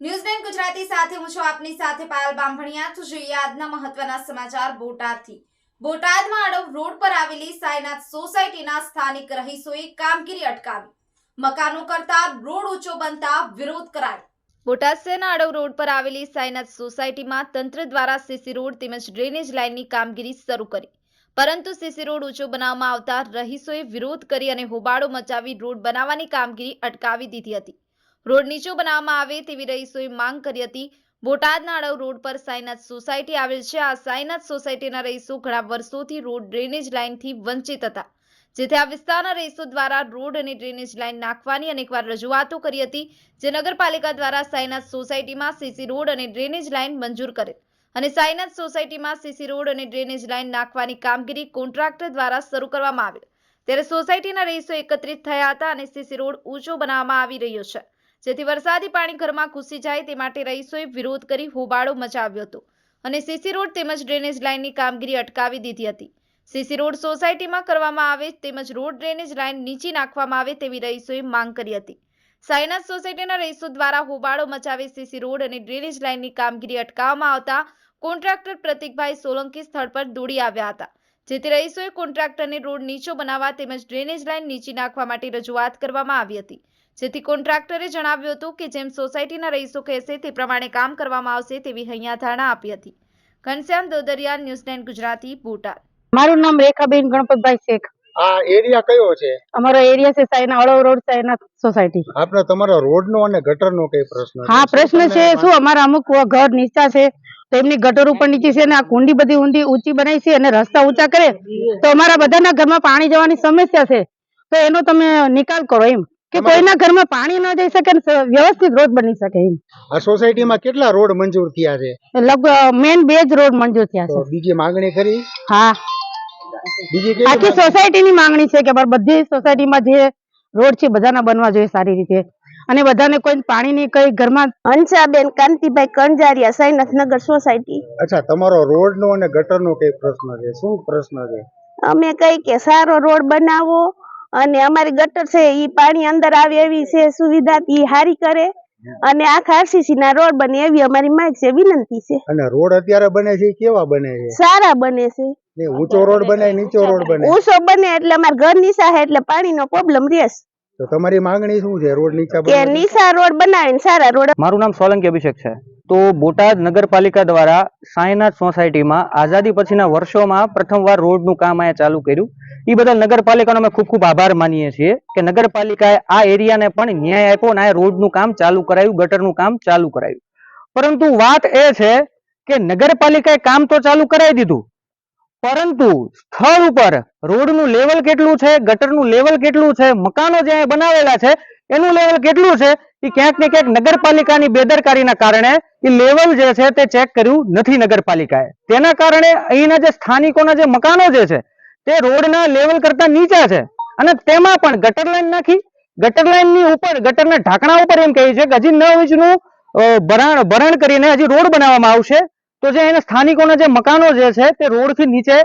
News Gujarati સાથે હું છું આપની સાથે પાયલ બામણિયા તો જોઈએ આજના મહત્વના સમાચાર બોટાદથી. બોટાદમાં અડવ રોડ પર આવેલી સાયનાથ સોસાયટીના સ્થાનિક રહીશોએ કામગીરી અટકાવી. મકાનો કરતા રોડ ઊંચો બનતા વિરોધ કરાયો. બોટાદ શહેરના અડવ રોડ પર આવેલી સાયનાથ સોસાયટીમાં તંત્ર દ્વારા સીસી રોડ તેમજ ડ્રેનેજ લાઇનની કામગીરી શરૂ કરી. પરંતુ સીસી રોડ ઊંચો બનાવવામાં આવતા રહીશોએ વિરોધ કરી અને હોબાળો મચાવી રોડ બનાવવાની કામગીરી અટકાવી દીધી હતી. રોડ નીચો બનાવવામાં આવે તેવી રહીશોએ માંગ કરી હતી. બોટાદના અડવ રોડ પર સાયનાથ સોસાયટી આવેલ છે. આ સાયનાથ સોસાયટીના રહીશો ઘણા વર્ષોથી રોડ ડ્રેનેજ લાઇનથી વંચિત હતા, જેથી આ વિસ્તારના રહીશો દ્વારા રોડ અને ડ્રેનેજ લાઇન નાખવાની અનેકવાર રજૂઆતો કરી હતી, જે નગરપાલિકા દ્વારા સાયનાથ સોસાયટીમાં સીસી રોડ અને ડ્રેનેજ લાઇન મંજૂર કરેલ. અને સાયનાથ સોસાયટીમાં સીસી રોડ અને ડ્રેનેજ લાઇન નાખવાની કામગીરી કોન્ટ્રાક્ટર દ્વારા શરૂ કરવામાં આવેલ. ત્યારે સોસાયટીના રહીશો એકત્રિત થયા હતા અને સીસી રોડ ઊંચો બનાવવામાં આવી રહ્યો છે. જેથી વરસાદી પાણી ઘરમાં ઘૂસી જાય તે માટે રહીશોએ વિરોધ કરી હોબાળો મચાવ્યો હતો. અને સીસી રોડ તેમજ ડ્રેનેજ લાઇનની કામગીરી અટકાવી દીધી હતી. સીસી રોડ સોસાયટીમાં કરવામાં આવે તેમજ રોડ ડ્રેનેજ લાઇન નીચી નાખવામાં આવે તેવી રહીશોએ માંગ કરી હતી. સાયનાસ સોસાયટીના રહીશો દ્વારા હોબાળો મચાવી સીસી રોડ અને ડ્રેનેજ લાઇનની કામગીરી અટકાવવામાં આવતા કોન્ટ્રાક્ટર પ્રતિકભાઈ સોલંકી સ્થળ પર દોડી આવ્યા હતા. જેથી રહીશોએ કોન્ટ્રાક્ટરને રોડ નીચો બનાવવા તેમજ ડ્રેનેજ લાઇન નીચી નાખવા માટે રજૂઆત કરવામાં આવી હતી. જેથી કોન્ટ્રાક્ટરે જણાવ્યું હતું કે જેમ સોસાયટીના રહીશો કહેશે તે પ્રમાણે કામ કરવામાં આવશે તેવી હૈયા ધારણા આપી હતી. ઘનશ્યામ દોદરિયા ન્યૂઝ ગુજરાતી બોટાદ. મારું નામ રેખાબેન ગણપતભાઈ શેખ. આ એરિયા કયો છે? અમારો એરિયા છે સાયના અળવ રોડ સાયના સોસાયટી. આપણે તમારો રોડ નો અને ગટર નો કઈ પ્રશ્ન હા પ્રશ્ન છે શું અમારા અમુક ઘર નીચા છે? તો એમની ગટર ઉપર નીચી છે અને આ કુંડી બધી ઊંડી ઊંચી બનાવી છે અને રસ્તા ઊંચા કરે તો અમારા બધાના ઘરમાં પાણી જવાની સમસ્યા છે. તો એનો તમે નિકાલ કરો એમ. કે કોઈના ઘરમાં પાણી ન જઈ શકે ને વ્યવસ્થિત રોડ બની શકે એમ. આ સોસાયટીમાં કેટલા રોડ મંજૂર થયા છે? લગભગ મેન બે જ રોડ મંજૂર થયા છે. બીજી માંગણી કરી હા. બીજી આખી સોસાયટીની માંગણી છે કે બધી સોસાયટીમાં જે રોડ છે બધાના બનવા જોઈએ સારી રીતે. અને બધાને કોઈ પાણીની કઈ ઘરમાં હંસાબેન કાંતિભાઈ કંજારિયા સાઈનાથનગર સોસાયટી. અચ્છા તમારો રોડ નો અને ગટર નો કઈ પ્રશ્ન છે? શું પ્રશ્ન છે? અમે કઈ કે સારો રોડ બનાવો અને અમારી ગટર છે એ પાણી અંદર આવે એવી છે સુવિધા એ હારી કરે. અને આખા આરસીસી ના રોડ બને એવી અમારી માંગ છે વિનંતી છે. અને રોડ અત્યારે બને છે કેવા બને છે? સારા બને છે. ને ઊંચો રોડ બને નીચો રોડ બને. ઊંચો બને એટલે અમારા ઘર નીચા હે એટલે પાણીનો પ્રોબ્લેમ રહેશે તો તમારી માંગણી શું છે રોડ નીચા કે નીચા રોડ બનાવીને સારા રોડ મારું નામ સોલંકી અભિષેક છે. તો બોટાદ નગરપાલિકા દ્વારા સાંઈનાથ સોસાયટીમાં આઝાદી પછીના વર્ષોમાં પ્રથમવાર રોડનું કામ અહીંયા ચાલુ કર્યું. એ બદલ નગરપાલિકાનો અમે ખૂબ ખૂબ આભાર માનીએ છીએ કે નગરપાલિકાએ આ એરિયાને પણ ન્યાય આપ્યો અને આ રોડનું કામ ચાલુ કરાયું, ગટરનું કામ ચાલુ કરાયું. પરંતુ વાત એ છે કે નગરપાલિકાએ કામ તો ચાલુ કરાવી દીધું. પરંતુ સ્થળ ઉપર રોડનું લેવલ કેટલું છે, ગટરનું લેવલ કેટલું છે, મકાનો જે બનાવેલા છે, એનું લેવલ કેટલું છે ક્યાંક ને ક્યાંક નગરપાલિકાની બેદરકારીના કારણે એ લેવલ જે છે તે ચેક કર્યું નથી નગરપાલિકાએ. તેના કારણે અહીંના જે સ્થાનિકોના જે મકાનો જે છે, તે રોડના લેવલ કરતા નીચા છે. અને તેમાં પણ ગટર લાઈન નાખી, ગટર લાઈનની ઉપર, ગટરના ઢાંકણા ઉપર એમ કહે છે કે હજી નવ ઇંચનું ભરાણ, ભરણ કરીને હજી રોડ બનાવવામાં આવશે. તો જે એના સ્થાનિકોના જે મકાનો જે છે તે રોડથી નીચે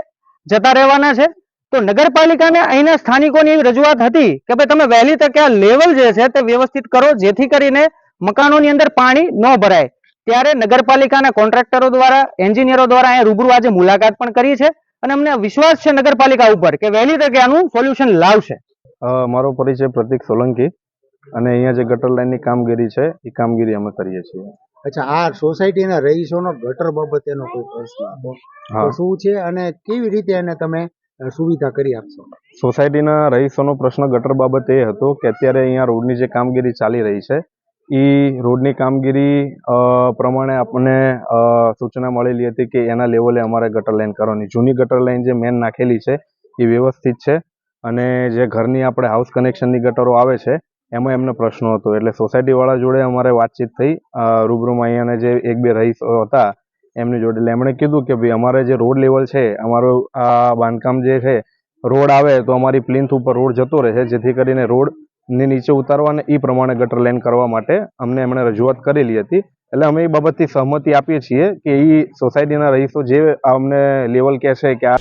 જતા રહેવાના છે. તો નગરપાલિકાને અહીંના સ્થાનિકોની એવી રજૂઆત હતી કે ભાઈ તમે વહેલી તકે આ લેવલ જે છે તે વ્યવસ્થિત કરો જેથી કરીને મકાનોની અંદર પાણી ન ભરાય. ત્યારે નગરપાલિકાના કોન્ટ્રાક્ટરો દ્વારા એન્જિનિયરો દ્વારા અહીંયા રૂબરૂ આજે મુલાકાત પણ કરી છે અને અમને વિશ્વાસ છે નગરપાલિકા ઉપર કે વહેલી તકે આનું સોલ્યુશન લાવશે. મારો પરિચય પ્રતિક સોલંકી અને અહીંયા જે ગટર લાઈનની કામગીરી છે એ કામગીરી અમે કરીએ છીએ. અચ્છા આ સોસાયટીના રહીશોનો ગટર બાબતેનો કોઈ પ્રશ્ન? હતો હા શું છે અને કેવી રીતે એને તમે સુવિધા કરી આપશો? સોસાયટીના રહીશોનો પ્રશ્ન ગટર બાબતે એ હતો કે અત્યારે અહીંયા રોડની જે કામગીરી ચાલી રહી છે એ રોડની કામગીરી પ્રમાણે આપણને સૂચના મળેલી હતી કે એના લેવલે અમારે ગટર લાઈન કરવાની. જૂની ગટર લાઈન જે મેન નાખેલી છે એ વ્યવસ્થિત છે અને જે ઘરની આપણે હાઉસ કનેક્શનની ગટરો આવે છે, એમાં એમને પ્રશ્નો હતો. એટલે સોસાયટીવાળા જોડે અમારે વાતચીત થઈ રૂબરૂમાં અહીંયાના જે એક બે રહીશો હતા એમની જોડે. એમણે કીધું કે ભાઈ અમારે જે રોડ લેવલ છે, અમારું આ બાંધકામ જે છે, રોડ આવે તો અમારી પ્લિન્થ ઉપર રોડ જતો રહે છે જેથી કરીને રોડની નીચે ઉતારવા અને એ પ્રમાણે ગટર લેન કરવા માટે અમને એમણે રજૂઆત કરેલી હતી. એટલે અમે એ બાબતથી સહમતિ આપીએ છીએ કે એ સોસાયટીના રહીશો જે અમને લેવલ કહે છે કે આ